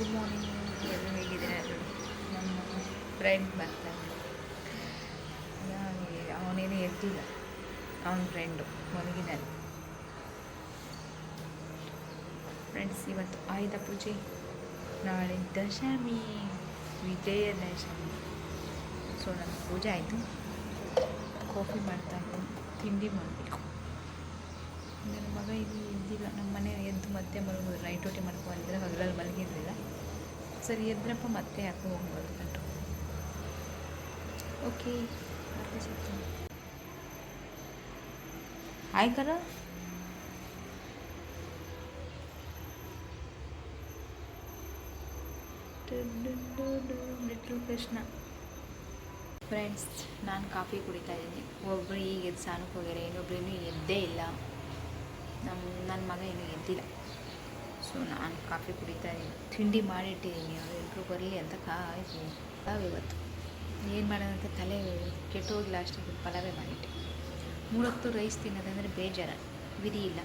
Good morning ಎಲ್ಲರೂ ಹೇಗಿದ್ದೀರಾ? ನಮ್ಮ ಫ್ರೆಂಡ್ ಬರ್ತಾನೆ. ಅವನೇನು ಎದ್ದಿಲ್ಲ ಅವನ ಫ್ರೆಂಡು ಮಲಗಿದ್ದಾನೆ. ಫ್ರೆಂಡ್ಸ್ ಇವತ್ತು ಆಯುಧ ಪೂಜೆ. ನಾಳೆ ದಶಮಿ ವಿಜಯದಶಮಿ ಸೊ ನನ್ನ ಪೂಜೆ ಆಯಿತು. ಕಾಫಿ ಮಾಡ್ತಾ ಇದ್ದೀನಿ ತಿಂಡಿ ಮಾಡಬೇಕು. ನನ್ನ ಮಗ ಇಲ್ಲಿ ಎದ್ದಿಲ್ಲ ನಮ್ಮ ಮನೆ ಎದ್ದು ಮತ್ತೆ ಮಲಗೋದು. ನೈಟ್ ಊಟಿ ಮಾಡ್ಕೊಂಡಿದ್ರೆ ಹಗಲಲ್ಲಿ ಮಲಗಿರಲಿಲ್ಲ ಸರಿ ಎದ್ರಪ್ಪ ಮತ್ತೆ ಯಾಕೆ ಹೋಗ್ಬೋದು ಕಂಡು ಓಕೆ ಹಾಯ್ ಕರ ಲಿಟ್ಲ್ ಕೃಷ್ಣ ಫ್ರೆಂಡ್ಸ್ ನಾನು ಕಾಫಿ ಕುಡಿತಾ ಇದ್ದೀನಿ. ಒಬ್ಬರು ಈಗ ಎದ್ದು ಸ್ನಾನಕ್ಕೆ ಹೋಗ್ಯಾರ, ಇನ್ನೊಬ್ರು ಇನ್ನೂ ಎದ್ದೇ ಇಲ್ಲ. ನಮ್ಮ ನನ್ನ ಮಗ ಇನ್ನೂ ಎದ್ದಿಲ್ಲ. ಸೊ ನಾನು ಕಾಫಿ ಕುಡಿತಾ ಇದ್ದೀನಿ. ತಿಂಡಿ ಮಾಡಿಟ್ಟಿದ್ದೀನಿ ಅವ್ರು ಇಬ್ಬರು ಬರಲಿ ಅಂತ ಕಾಯ್ತೀನಿ ಪಲಾವ್ ಇವತ್ತು. ಏನು ಮಾಡೋದಂತ ತಲೆ ಕೆಟ್ಟೋಗಿಲ್ಲ ಲಾಸ್ಟಿಗೆ ಪಲಾವೇ ಮಾಡಿಟ್ಟೆ. ಮೂರೊತ್ತು ರೈಸ್ ತಿನ್ನೋದಂದರೆ ಬೇಜಾರ. ವಿಧಿ ಇಲ್ಲ.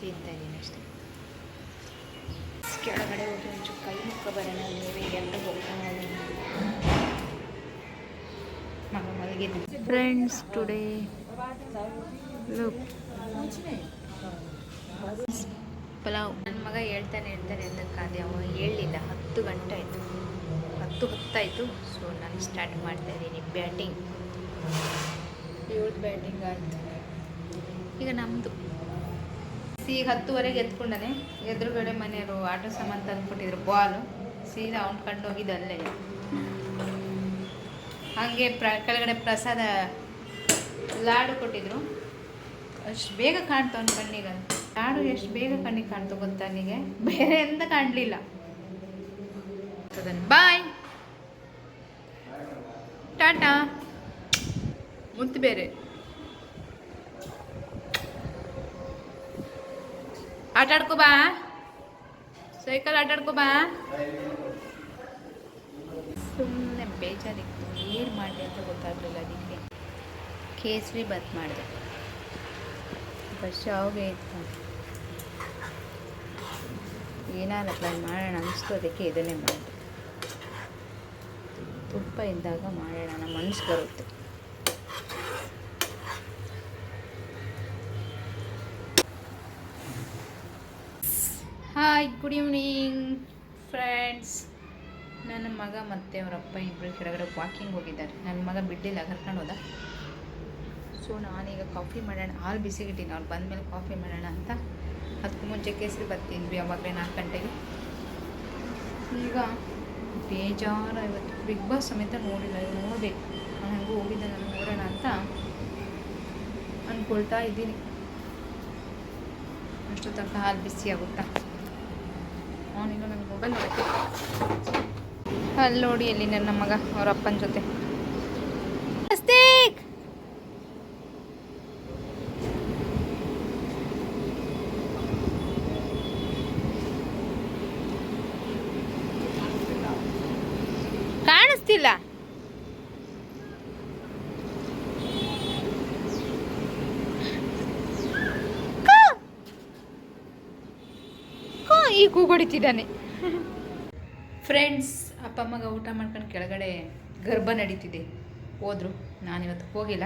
ತಿಂತಾ ಇದ್ದೀನಿ ಅಷ್ಟೇ. ಕೆಳಗಡೆ ಹೋಗಿ ಒಂಚೂರು ಕೈ ಮುಖ ಬರೋಣ. ನೀವೇ ಎಲ್ಲರೂ ಹೋಗ್ತಾನೆ ಮಗ ಮಲಗಿದ್ದು ಫ್ರೆಂಡ್ಸ್ ಟುಡೇ ಲುಕ್ ಪಲಾವ್. ನನ್ನ ಮಗ ಹೇಳ್ತಾನೆ ಹೇಳ್ತಾನೆ ಅಂತಕ್ಕಾದೆ ಅವ ಹೇಳಲಿಲ್ಲ ಹತ್ತು ಗಂಟೆ ಆಯಿತು. ಹತ್ತು ಹೊತ್ತಾಯಿತು ಸೊ ನಾನು ಸ್ಟಾರ್ಟ್ ಮಾಡ್ತಾ ಇದ್ದೀನಿ. ಬ್ಯಾಟಿಂಗ್ ಏಳು ಬ್ಯಾಟಿಂಗ್ ಆಯಿತು. ಈಗ ನಮ್ಮದು ಈಗ ಹತ್ತುವರೆಗೆ ಎತ್ಕೊಂಡಾನೆ ಎದುರುಗಡೆ ಮನೆಯವರು ಆಟೋ ಸಾಮಾನು ತಂದುಕೊಟ್ಟಿದ್ರು ಬಾಲು ಸೀದಾ ಅವ್ನು ಕಂಡು ಹೋಗಿದ್ದು ಅಲ್ಲೇ. ಹಾಗೆ ಪ್ರ ಕೆಳಗಡೆ ಪ್ರಸಾದ ಲಾಡು ಕೊಟ್ಟಿದ್ರು. ಅಷ್ಟು ಬೇಗ ಕಾಣ್ತು ಅವ್ನ ಲಾಡು ಎಷ್ಟು ಬೇಗ ಕಣ್ಣಿಗೆ ಕಾಣ್ತು ಗೊತ್ತಾ ನನಗೆ? ಬೇರೆ ಎಂತ ಕಾಣಲಿಲ್ಲ. ಬಾಯ್. ಟಾಟಾ. ಮುತ್ತು ಬೇರೆ. ಆಟಾಡ್ಕೋ ಬಾ. ಸೈಕಲ್ ಆಟಾಡ್ಕೋ ಬಾ. ಸುಮ್ಮನೆ ಬೇಜಾರಿತ್ತು ಏನು ಮಾಡಿ ಅಂತ ಗೊತ್ತಾಗಲಿಲ್ಲ ಅದಕ್ಕೆ ಕೇಸರಿ ಬತ್ ಮಾಡಿದೆ. ಬಸ್ ಶಾವಿಗೆ ಇತ್ತು. ಏನಾರ ಪ್ಲಾನ್ ಮಾಡೋಣ ಅನಿಸ್ತು ಅದಕ್ಕೆ ಇದನ್ನೇ ಮಾಡಿದೆ. ತುಪ್ಪ ಇದ್ದಾಗ ಮಾಡೋಣ, ನಮ್ಮ ಮನಸ್ಸು ಬರುತ್ತೆ. ಹಾಯ್ ಗುಡ್ ಈವ್ನಿಂಗ್ ಫ್ರೆಂಡ್ಸ್ ನನ್ನ ಮಗ ಮತ್ತು ಅವರಪ್ಪ ಇಬ್ಬರು ಕೆಳಗಡೆ ವಾಕಿಂಗ್ ಹೋಗಿದ್ದಾರೆ. ನನ್ನ ಮಗ ಬಿಡ್ಡಿಲ್ಲ ಕರ್ಕೊಂಡು ಹೋದ. ಸೊ ನಾನೀಗ ಕಾಫಿ ಮಾಡೋಣ. ಹಾಲು ಬಿಸಿಗಿಟ್ಟಿನಿ ಅವ್ರು ಬಂದಮೇಲೆ ಕಾಫಿ ಮಾಡೋಣ ಅಂತ. ಅದಕ್ಕೆ ಮುಂಚೆ ಕೇಸರಿ ಬರ್ತೀನಿ ಯಾವಾಗಲೇ ನಾಲ್ಕು ಗಂಟೆಗೆ. ಈಗ ಬೇಜಾರ ಇವತ್ತು. ಬಿಗ್ ಬಾಸ್ ಸಮೇತ ನೋಡಿಲ್ಲ ಈಗ ನೋಡಬೇಕು ನಾನು ಹಂಗೂ ಹೋಗಿದ್ದೆ ನಾನು ನೋಡೋಣ ಅಂತ ಅಂದ್ಕೊಳ್ತಾ ಇದ್ದೀನಿ. ಅಷ್ಟು ತನಕ ಹಾಲು ಬಿಸಿ ಆಗುತ್ತಾ? ಅವನಿನ್ನು ನನ್ನ ಮೊಬೈಲ್ ನೋಡಕ್ಕೆ. ಅಲ್ಲಿ ನೋಡಿ ಅಲ್ಲಿ ನನ್ನ ಮಗ, ಅವರ ಅಪ್ಪನ ಜೊತೆ ಸ್ವಸ್ತಿಕ್ ಕೂ, ಈ ಕೂಗೊಡಿತಿದ್ದಾನೆ. ಫ್ರೆಂಡ್ಸ್ ಅಪ್ಪ ಮಗ ಊಟ ಮಾಡ್ಕೊಂಡು ಕೆಳಗಡೆ ಗರ್ಭ ನಡೀತಿದೆ. ಹೋದ್ರು. ನಾನಿವತ್ತು ಹೋಗಿಲ್ಲ.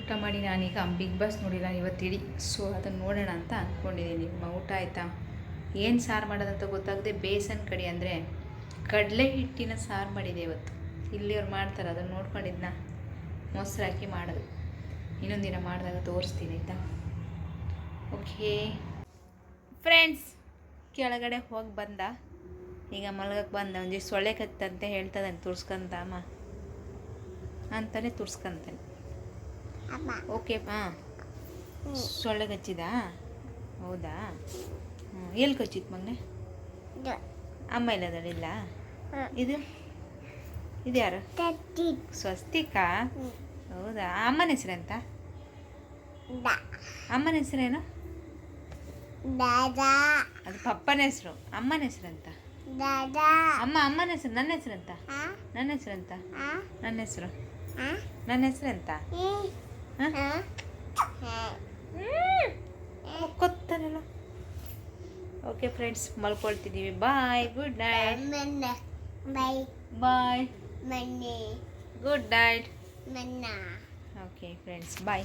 ಊಟ ಮಾಡಿ ನಾನೀಗ ಬಿಗ್ ಬಾಸ್ ನೋಡಿಲ್ಲ ಇವತ್ತು ಇಡೀ ಸೊ ಅದನ್ನು ನೋಡೋಣ ಅಂತ ಅಂದ್ಕೊಂಡಿದ್ದೀನಿ ನಿಮ್ಮ ಊಟ ಆಯಿತಾ? ಏನು ಸಾರು ಮಾಡೋದಂತ ಗೊತ್ತಾಗದೆ ಬೇಸನ್ ಕಡಿ ಅಂದರೆ ಕಡಲೆ ಹಿಟ್ಟಿನ ಸಾರು ಮಾಡಿದೆ ಇವತ್ತು. ಇಲ್ಲಿ ಅವ್ರು ಮಾಡ್ತಾರೆ ಅದನ್ನು ನೋಡ್ಕೊಂಡಿದ್ನ ಮೊಸರು ಹಾಕಿ ಮಾಡೋದು. ಇನ್ನೊಂದು ದಿನ ಮಾಡಿದಾಗ ತೋರಿಸ್ತೀನಿ ಆಯಿತಾ? ಓಕೆ ಫ್ರೆಂಡ್ಸ್ ಕೆಳಗಡೆ ಹೋಗಿ ಬಂದ. ಈಗ ಮಲಗಕ್ಕೆ ಬಂದ. ಒಂದು ಸೊಳ್ಳೆ ಕತ್ತಂತೆ ಹೇಳ್ತದಾನೆ ತುರ್ಸ್ಕೊಂತ ಅಮ್ಮ. ಅಂತಾನೆ ತುರ್ಸ್ಕೊಂತಾನೆ ಓಕೆ ಹಾಂ ಸೊಳ್ಳೆ ಕಚ್ಚಿದಾ? ಹೌದಾ? ಹ್ಞೂ ಎಲ್ಲಿ ಕಚ್ಚಿತ್ತು ಮೊನ್ನೆ ಅಮ್ಮ ಇಲ್ಲದಳಿಲ್ಲ ಇದು? ಇದು ಯಾರು? ಸ್ವಸ್ತಿಕಾ? ಹೌದಾ? ಅಮ್ಮನ ಹೆಸರೆಂತ? ಅಮ್ಮನ ಹೆಸರೇನು? ಅದು ಪಪ್ಪನ ಹೆಸರು. ಅಮ್ಮನ ಹೆಸರಂತ? ಅಮ್ಮ ಅಮ್ಮನ ಹೆಸರು. ನನ್ನ ಹೆಸರಂತ? ನನ್ನ ಹೆಸರಂತ? ನನ್ನ ಹೆಸರು. ಹಾ ನನ್ನ ಹೆಸರಂತ? ಗೊತ್ತಾನಲ್ಲ okay friends ಮಲ್ಕೊಳ್ತಿದ್ದೀವಿ. Bye good night Bye. Bye. Money. Good night. Manna. Okay, friends. Bye.